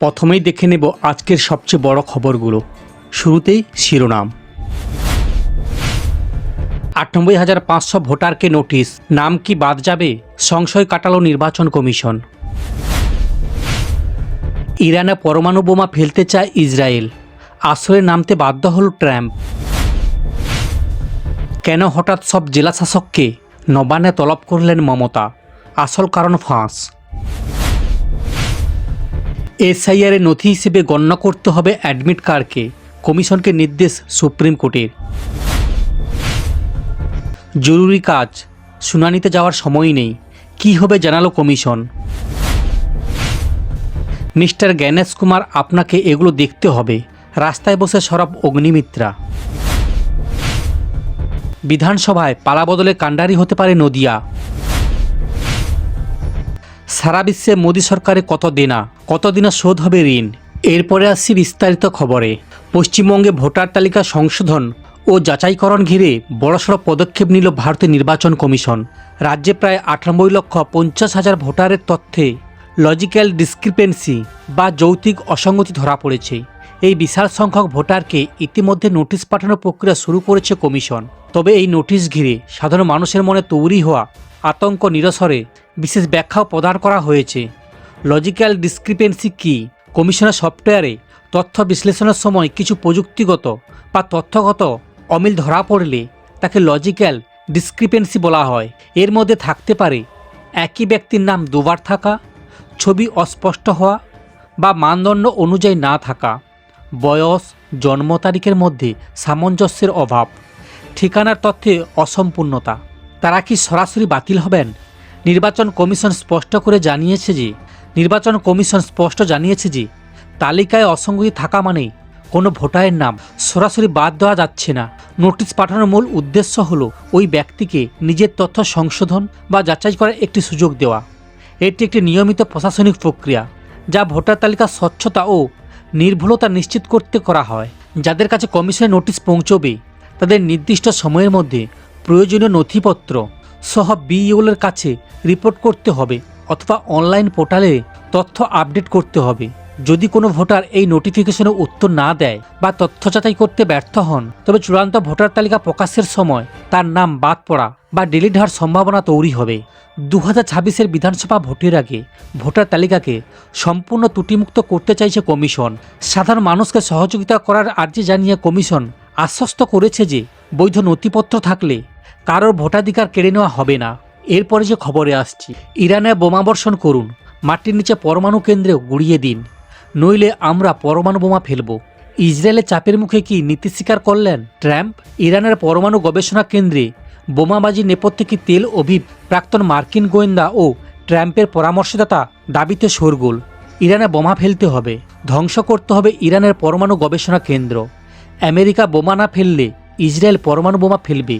প্রথমেই দেখে নেব আজকের সবচেয়ে বড় খবরগুলো। শুরুতেই শিরোনাম। আটানব্বই হাজার পাঁচশো ভোটারকে নোটিশ, নাম কি বাদ যাবে? সংশয় কাটালো নির্বাচন কমিশন। ইরানে পরমাণু বোমা ফেলতে চায় ইসরায়েল। আসরে নামতে বাধ্য হল ট্রাম্প। কেন হঠাৎ সব জেলাশাসককে নবান্নে তলব করলেন মমতা? আসল কারণ ফাঁস এসআইআরের নথি হিসেবে গণ্য করতে হবে অ্যাডমিট কার্ডকে কমিশনকে নির্দেশ সুপ্রিম কোর্টের। জরুরি কাজ, শুনানিতে যাওয়ার সময় নেই, কী হবে জানালো কমিশন। মিস্টার জ্ঞানেশ কুমার, আপনাকে এগুলো দেখতে হবে, রাস্তায় বসে সরব অগ্নিমিত্রা। বিধানসভায় পালাবদলে কাণ্ডারি হতে পারে নদিয়া। সারা বিশ্বে মোদী সরকারে কত দেনা কতদিনে শোধ হবে ঋণ? এরপরে আসছি বিস্তারিত খবরে। পশ্চিমবঙ্গে ভোটার তালিকা সংশোধন ও যাচাইকরণ ঘিরে বড়সড় পদক্ষেপ নিল ভারতের নির্বাচন কমিশন। রাজ্যে প্রায় আটানব্বই লক্ষ পঞ্চাশ হাজার ভোটারের তথ্যে লজিক্যাল ডিসক্রিপেন্সি বা যৌক্তিক অসঙ্গতি ধরা পড়েছে। এই বিশাল সংখ্যক ভোটারকে ইতিমধ্যে নোটিশ পাঠানোর প্রক্রিয়া শুরু করেছে কমিশন। তবে এই নোটিশ ঘিরে সাধারণ মানুষের মনে তৈরি হওয়া আতঙ্ক নিরসরে বিশেষ ব্যাখ্যাও প্রদান করা হয়েছে। লজিক্যাল ডিসক্রিপেন্সি কি? কমিশনের সফটওয়্যারে তথ্য বিশ্লেষণের সময় কিছু প্রযুক্তিগত বা তথ্যগত অমিল ধরা পড়লে তাকে লজিক্যাল ডিসক্রিপেন্সি বলা হয়। এর মধ্যে থাকতে পারে একই ব্যক্তির নাম দুবার থাকা, ছবি অস্পষ্ট হওয়া বা মানদণ্ড অনুযায়ী না থাকা, বয়স, জন্ম তারিখের মধ্যে সামঞ্জস্যের অভাব, ঠিকানার তথ্যে অসম্পূর্ণতা। তারা কি সরাসরি বাতিল হবেন? নির্বাচন কমিশন স্পষ্ট করে জানিয়েছে যে, নির্বাচন কমিশন স্পষ্ট জানিয়েছে যে, তালিকায় অসঙ্গতি থাকা মানেই কোনো ভোটারের নাম সরাসরি বাদ দেওয়া যাচ্ছে না। নোটিশ পাঠানোর মূল উদ্দেশ্য হল ওই ব্যক্তিকে নিজের তথ্য সংশোধন বা যাচাই করার একটি সুযোগ দেওয়া। এটি একটি নিয়মিত প্রশাসনিক প্রক্রিয়া, যা ভোটার তালিকার স্বচ্ছতা ও নির্ভুলতা নিশ্চিত করতে করা হয়। যাদের কাছে কমিশনের নোটিশ পৌঁছবে, তাদের নির্দিষ্ট সময়ের মধ্যে প্রয়োজনীয় নথিপত্র সহ বিইউলের কাছে রিপোর্ট করতে হবে অথবা অনলাইন পোর্টালে তথ্য আপডেট করতে হবে। যদি কোনো ভোটার এই নোটিফিকেশনে উত্তর না দেয় বা তথ্য যাচাই করতে ব্যর্থ হন, তবে চূড়ান্ত ভোটার তালিকা প্রকাশের সময় তার নাম বাদ পড়া বা ডিলিট হওয়ার সম্ভাবনা তৈরি হবে। দু হাজার ছাব্বিশের বিধানসভা ভোটের আগে ভোটার তালিকাকে সম্পূর্ণ ত্রুটিমুক্ত করতে চাইছে কমিশন। সাধারণ মানুষকে সহযোগিতা করার আর্জি জানিয়ে কমিশন আশ্বস্ত করেছে যে বৈধ নথিপত্র থাকলে কারোর ভোটাধিকার কেড়ে নেওয়া হবে না। এরপরে যে খবরে আসছি, ইরানে বোমাবর্ষণ করুন, মাটির নিচে পরমাণু কেন্দ্রে গুড়িয়ে দিন, নইলে আমরা পরমাণু বোমা ফেলব। ইসরায়েলের চাপের মুখে কি নীতি স্বীকার করলেন ট্রাম্প? ইরানের পরমাণু গবেষণা কেন্দ্রে বোমাবাজির নেপথ্যে কি তেল অভিব প্রাক্তন মার্কিন গোয়েন্দা ও ট্রাম্পের পরামর্শদাতা দাবিতে শোরগোল? ইরানে বোমা ফেলতে হবে, ধ্বংস করতে হবে ইরানের পরমাণু গবেষণা কেন্দ্র। আমেরিকা বোমা না ফেললে ইসরায়েল পরমাণু বোমা ফেলবে।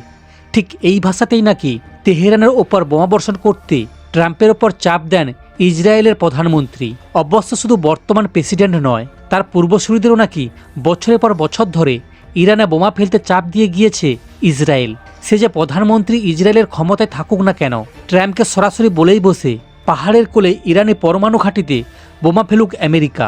ঠিক এই ভাষাতেই নাকি তেহরানের ওপর বোমাবর্ষণ করতে ট্রাম্পের ওপর চাপ দেন ইসরায়েলের প্রধানমন্ত্রী। অবশ্য শুধু বর্তমান প্রেসিডেন্ট নয়, তার পূর্বসূরিদেরও নাকি বছরের পর বছর ধরে ইরানে বোমা ফেলতে চাপ দিয়ে গিয়েছে ইসরায়েল। সে যে প্রধানমন্ত্রী ইসরায়েলের ক্ষমতায় থাকুক না কেন, ট্রাম্পকে সরাসরি বলেই বসে পাহাড়ের কোলে ইরানি পরমাণু ঘাঁটিতে বোমা ফেলুক আমেরিকা।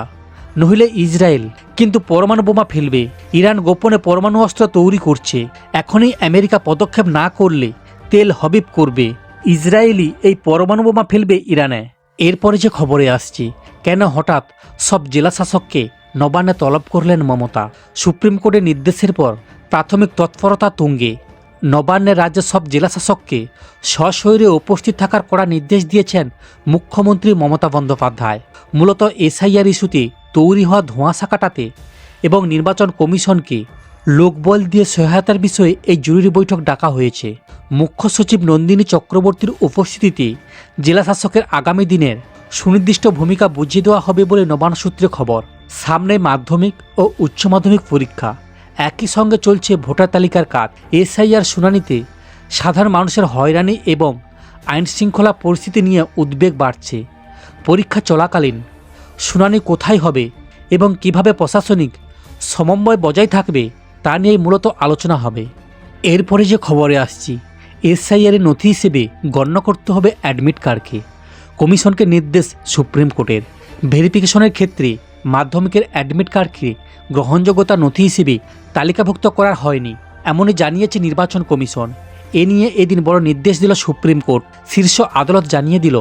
নহিলে ইসরায়েল কিন্তু পরমাণু বোমা ফেলবে। ইরান গোপনে পরমাণু অস্ত্র তৈরি করছে। এখনই আমেরিকা পদক্ষেপ না করলে তেল হবিব করবে। ইসরায়েলি এই পরমাণু বোমা ফেলবে ইরানে। এরপরে যে খবরে আসছি, কেন হঠাৎ সব জেলা শাসককে নবান্নে তলব করলেন মমতা? সুপ্রিম কোর্টের নির্দেশের পর প্রাথমিক তৎপরতা তুঙ্গে। নবান্নের রাজ্যের সব জেলাশাসককে সশরীরে উপস্থিত থাকার কড়া নির্দেশ দিয়েছেন মুখ্যমন্ত্রী মমতা বন্দ্যোপাধ্যায়। মূলত এসআইআর ইস্যুতে তৈরি হওয়া ধোঁয়াশা কাটাতে এবং নির্বাচন কমিশনকে লোকবল দিয়ে সহায়তার বিষয়ে এই জরুরি বৈঠক ডাকা হয়েছে। মুখ্য সচিব নন্দিনী চক্রবর্তীর উপস্থিতিতে জেলা শাসকের আগামী দিনের সুনির্দিষ্ট ভূমিকা বুঝিয়ে দেওয়া হবে বলে নবান্ন সূত্রে খবর। সামনে মাধ্যমিক ও উচ্চ মাধ্যমিক পরীক্ষা। একই সঙ্গে চলছে ভোটার তালিকার কাজ। এসআইআর শুনানিতে সাধারণ মানুষের হয়রানি এবং আইন শৃঙ্খলা পরিস্থিতি নিয়ে উদ্বেগ বাড়ছে। পরীক্ষা চলাকালীন শুনানি কোথায় হবে এবং কীভাবে প্রশাসনিক সমন্বয় বজায় থাকবে তা নিয়ে মূলত আলোচনা হবে। এরপরে যে খবরে আসছি এসআইআরের নথি হিসেবে গণ্য করতে হবে অ্যাডমিট কার্ডকে। কমিশনকে নির্দেশ সুপ্রিম কোর্টের। ভেরিফিকেশনের ক্ষেত্রে মাধ্যমিকের অ্যাডমিট কার্ডকে গ্রহণযোগ্যতা নথি হিসেবে তালিকাভুক্ত করা হয়নি, এমনই জানিয়েছে নির্বাচন কমিশন। এ নিয়ে এদিন বড় নির্দেশ দিল সুপ্রিম কোর্ট। শীর্ষ আদালত জানিয়ে দিল,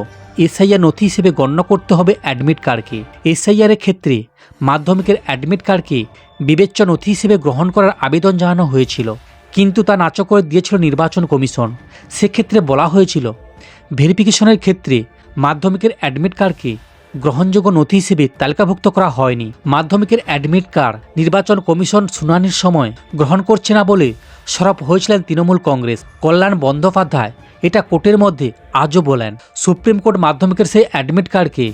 এসআইআর নথি হিসেবে গণ্য করতে হবে অ্যাডমিট কার্ডকে এসআইআর এর ক্ষেত্রে মাধ্যমিকের অ্যাডমিট কার্ডকে বিবেচ্য নথি হিসেবে গ্রহণ করার আবেদন জানানো হয়েছিল, কিন্তু তা নাচ করে দিয়েছিল নির্বাচন কমিশন। সেক্ষেত্রে বলা হয়েছিল, ভেরিফিকেশনের ক্ষেত্রে মাধ্যমিকের অ্যাডমিট কার্ডকে গ্রহণযোগ্য নথি হিসেবে তালিকাভুক্ত করা হয়নি। মাধ্যমিকের অ্যাডমিট কার্ড, নির্বাচন কমিশন শুনানির সময় গ্রহণ করছে না বলে সরব হয়েছিলেন তৃণমূল কংগ্রেস। কল্যাণ বন্দ্যোপাধ্যায়, এটা কোর্টের মধ্যে আজও বলেন। সুপ্রিম কোর্ট মাধ্যমিকের সেই অ্যাডমিট কার্ডকে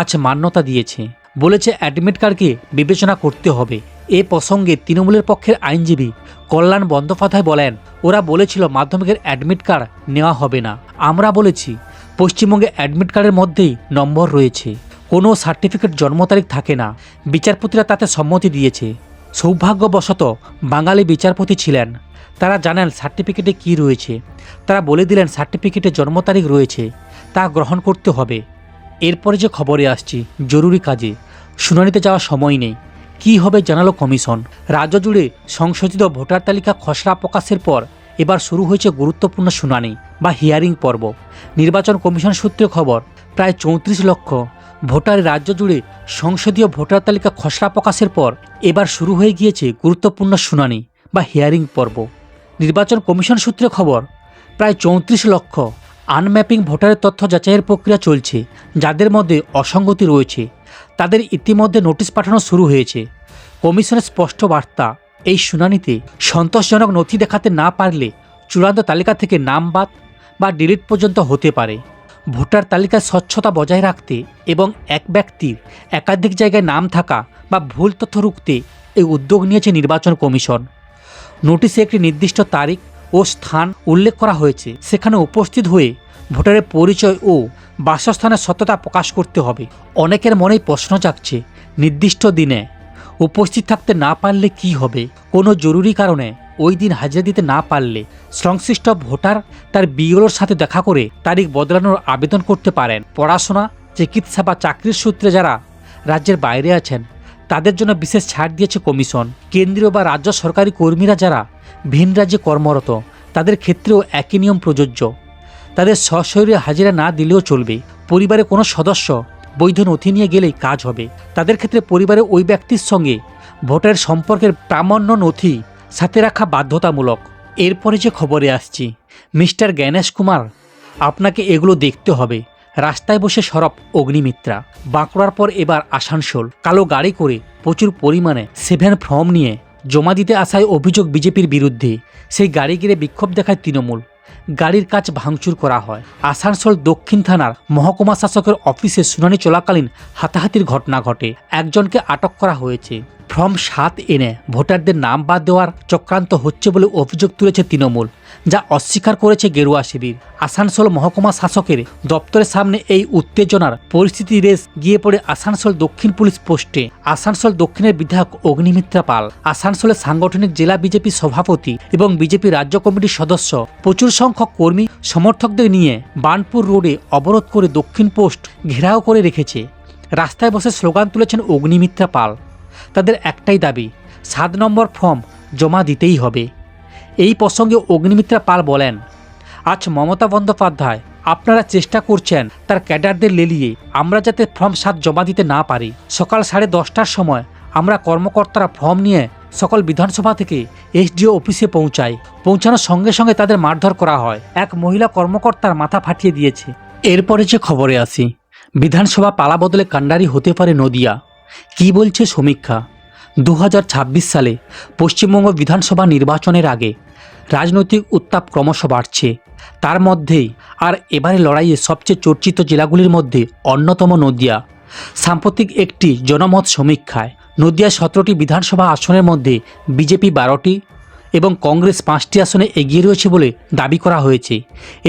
আজ মান্যতা দিয়েছে। বলেছে অ্যাডমিট কার্ডকে বিবেচনা করতে হবে। এ প্রসঙ্গে তৃণমূলের পক্ষের আইনজীবী কল্যাণ বন্দ্যোপাধ্যায় বলেন, ওরা বলেছিল মাধ্যমিকের অ্যাডমিট কার্ড নেওয়া হবে না। আমরা বলেছি পশ্চিমবঙ্গে অ্যাডমিট কার্ডের মধ্যেই নম্বর রয়েছে। কোনো সার্টিফিকেট জন্ম তারিখ থাকে না। বিচারপতিরা তাতে সম্মতি দিয়েছে। সৌভাগ্যবশত বাঙালি বিচারপতি ছিলেন। তারা জানেন সার্টিফিকেটে কি রয়েছে। তারা বলে দিলেন সার্টিফিকেটে জন্ম তারিখ রয়েছে। তা গ্রহণ করতে হবে। এরপরে যে খবরে আসছি, জরুরি কাজে। শুনানিতে যাওয়ার সময় নেই। কী হবে জানালো কমিশন। রাজ্য জুড়ে সংশোধিত ভোটার তালিকা খসড়া প্রকাশের পর এবার শুরু হয়েছে গুরুত্বপূর্ণ শুনানি বা হিয়ারিং পর্ব। নির্বাচন কমিশন সূত্রে খবর, প্রায় চৌত্রিশ লক্ষ ভোটার রাজ্য জুড়ে সংসদীয় ভোটার তালিকা খসড়া প্রকাশের পর এবার শুরু হয়ে গিয়েছে গুরুত্বপূর্ণ শুনানি বা হিয়ারিং পর্ব। নির্বাচন কমিশন সূত্রে খবর, প্রায় চৌত্রিশ লক্ষ আনম্যাপিং ভোটারের তথ্য যাচাইয়ের প্রক্রিয়া চলছে, যাদের মধ্যে অসঙ্গতি রয়েছে। তাদের ইতিমধ্যে নোটিশ পাঠানো শুরু হয়েছে। কমিশনের স্পষ্ট বার্তা এই শুনানিতে সন্তোষজনক নথি দেখাতে না পারলে চূড়ান্ত তালিকা থেকে নাম বাদ বা ডিলিট পর্যন্ত হতে পারে। ভোটার তালিকায় স্বচ্ছতা বজায় রাখতে এবং এক ব্যক্তির একাধিক জায়গায় নাম থাকা বা ভুল তথ্য রুখতে এই উদ্যোগ নিয়েছে নির্বাচন কমিশন। নোটিশে একটি নির্দিষ্ট তারিখ ও স্থান উল্লেখ করা হয়েছে। সেখানে উপস্থিত হয়ে ভোটারের পরিচয় ও বাসস্থানের সত্যতা প্রকাশ করতে হবে। অনেকের মনেই প্রশ্ন জাগছে, নির্দিষ্ট দিনে উপস্থিত থাকতে না পারলে কি হবে? কোনো জরুরি কারণে ওই দিন হাজিরা দিতে না পারলে সংশ্লিষ্ট ভোটার তার বিওলোর সাথে দেখা করে তারিখ বদলানোর আবেদন করতে পারেন। পড়াশোনা, চিকিৎসা বা চাকরির সূত্রে যারা রাজ্যের বাইরে আছেন, তাদের জন্য বিশেষ ছাড় দিয়েছে কমিশন। কেন্দ্রীয় বা রাজ্য সরকারি কর্মীরা যারা ভিন রাজ্যে কর্মরত, তাদের ক্ষেত্রেও একই নিয়ম প্রযোজ্য। তাদের সশরীরে হাজিরা না দিলেও চলবে। পরিবারের কোনো সদস্য বৈধ নথি নিয়ে গেলেই কাজ হবে। তাদের ক্ষেত্রে পরিবারের ওই ব্যক্তির সঙ্গে ভোটের সম্পর্কের প্রামাণ্য নথি সাথে রাখা বাধ্যতামূলক। এরপরে যে খবরে আসছি, মিস্টার জ্ঞানেশ কুমার, আপনাকে এগুলো দেখতে হবে। রাস্তায় বসে সরব অগ্নিমিত্রা। বাঁকুড়ার পর এবার আসানসোল। কালো গাড়ি করে প্রচুর পরিমাণে সেভেন ফর্ম নিয়ে জমা দিতে আসায় অভিযোগ বিজেপির বিরুদ্ধে। সেই গাড়ি গিরে বিক্ষোভ দেখায় তৃণমূল। গাড়ির কাজ ভাঙচুর করা হয়। আসানসোল দক্ষিণ থানার মহকুমা শাসকের অফিসে শুনানি চলাকালীন হাতাহাতির ঘটনা ঘটে। একজনকে আটক করা হয়েছে। ফর্ম সাত এনে ভোটারদের নাম বাদ দেওয়ার চক্রান্ত হচ্ছে বলে অভিযোগ তুলেছে তৃণমূল। যা অস্বীকার করেছে গেরুয়া শিবির। আসানসোল মহকুমা শাসকের দপ্তরের সামনে এই উত্তেজনার পরিস্থিতি রেস গিয়ে পড়ে আসানসোল দক্ষিণ পুলিশ পোস্টে। আসানসোল দক্ষিণের বিধায়ক অগ্নিমিত্রা পাল, আসানসোলের সাংগঠনিক জেলা বিজেপি সভাপতি এবং বিজেপি রাজ্য কমিটির সদস্য, প্রচুর সংখ্যক কর্মী সমর্থকদের নিয়ে বানপুর রোডে অবরোধ করে দক্ষিণ পোস্ট ঘেরাও করে রেখেছে। রাস্তায় বসে স্লোগান তুলেছেন অগ্নিমিত্রা পাল। তাদের একটাই দাবি, সাত নম্বর ফর্ম জমা দিতেই হবে। এই প্রসঙ্গে অগ্নিমিত্রা পাল বলেন, আজ মমতা বন্দ্যোপাধ্যায় আপনারা চেষ্টা করছেন তার ক্যাডারদের লেলিয়ে আমরা যাতে ফর্ম সাত জমা দিতে না পারি। সকাল সাড়ে দশটার সময় আমরা কর্মকর্তারা ফর্ম নিয়ে সকল বিধানসভা থেকে এসডিও অফিসে পৌঁছাই। পৌঁছানোর সঙ্গে সঙ্গে তাদের মারধর করা হয়। এক মহিলা কর্মকর্তার মাথা ফাটিয়ে দিয়েছে। এরপরে যে খবরে আসি, বিধানসভা পালা বদলে কাণ্ডারি হতে পারে নদিয়া। কি বলছে সমীক্ষা? দু হাজার ছাব্বিশ সালে পশ্চিমবঙ্গ বিধানসভা নির্বাচনের আগে রাজনৈতিক উত্তাপ ক্রমশ বাড়ছে। তার মধ্যেই আর এবারে লড়াইয়ে সবচেয়ে চর্চিত জেলাগুলির মধ্যে অন্যতম নদিয়া। সাম্প্রতিক একটি জনমত সমীক্ষায় নদিয়া সতেরোটি বিধানসভা আসনের মধ্যে বিজেপি বারোটি এবং কংগ্রেস পাঁচটি আসনে এগিয়ে রয়েছে বলে দাবি করা হয়েছে।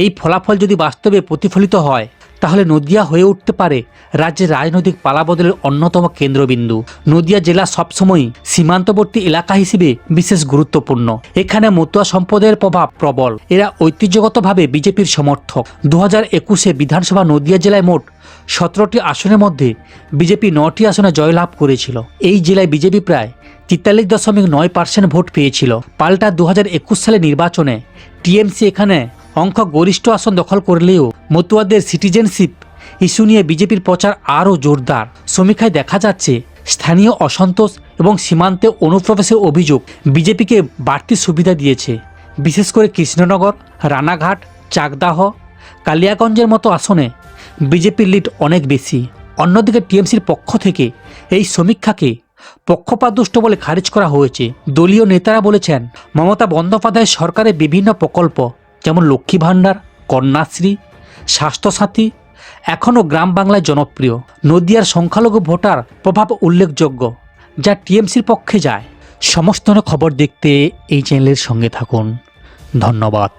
এই ফলাফল যদি বাস্তবে প্রতিফলিত হয়, তাহলে নদিয়া হয়ে উঠতে পারে রাজ্যের রাজনৈতিক পালাবদলের অন্যতম কেন্দ্রবিন্দু। নদিয়া জেলা সবসময়ই সীমান্তবর্তী এলাকা হিসেবে বিশেষ গুরুত্বপূর্ণ। এখানে মতুয়া সম্প্রদায়ের প্রভাব প্রবল। এরা ঐতিহ্যগতভাবে বিজেপির সমর্থক। দু হাজার একুশে বিধানসভা নদিয়া জেলায় মোট সতেরোটি আসনের মধ্যে বিজেপি নটি আসনে জয়লাভ করেছিল। এই জেলায় বিজেপি প্রায় তেতাল্লিশ দশমিক নয় পার্সেন্ট ভোট পেয়েছিল। পাল্টা দু হাজার একুশ সালে নির্বাচনে টিএমসি এখানে অঙ্ক গরিষ্ঠ আসন দখল করলেও মতুয়াদের সিটিজেনশিপ ইস্যু নিয়ে বিজেপির প্রচার আরও জোরদার। সমীক্ষায় দেখা যাচ্ছে, স্থানীয় অসন্তোষ এবং সীমান্তে অনুপ্রবেশের অভিযোগ বিজেপিকে বাড়তি সুবিধা দিয়েছে। বিশেষ করে কৃষ্ণনগর, রানাঘাট, চাকদাহ, কালিয়াগঞ্জের মতো আসনে বিজেপির লিড অনেক বেশি। অন্যদিকে টিএমসির পক্ষ থেকে এই সমীক্ষাকে পক্ষপাতদুষ্ট বলে খারিজ করা হয়েছে। দলীয় নেতারা বলেছেন, মমতা বন্দ্যোপাধ্যায় সরকারের বিভিন্ন প্রকল্প, যেমন লক্ষ্মী ভাণ্ডার, কন্যাশ্রী, স্বাস্থ্যসাথী, এখনও গ্রাম বাংলায় জনপ্রিয়। নদিয়ার সংখ্যালঘু ভোটার প্রভাব উল্লেখযোগ্য, যা টিএমসির পক্ষে যায়। সমস্ত খবর দেখতে এই চ্যানেলের সঙ্গে থাকুন। ধন্যবাদ।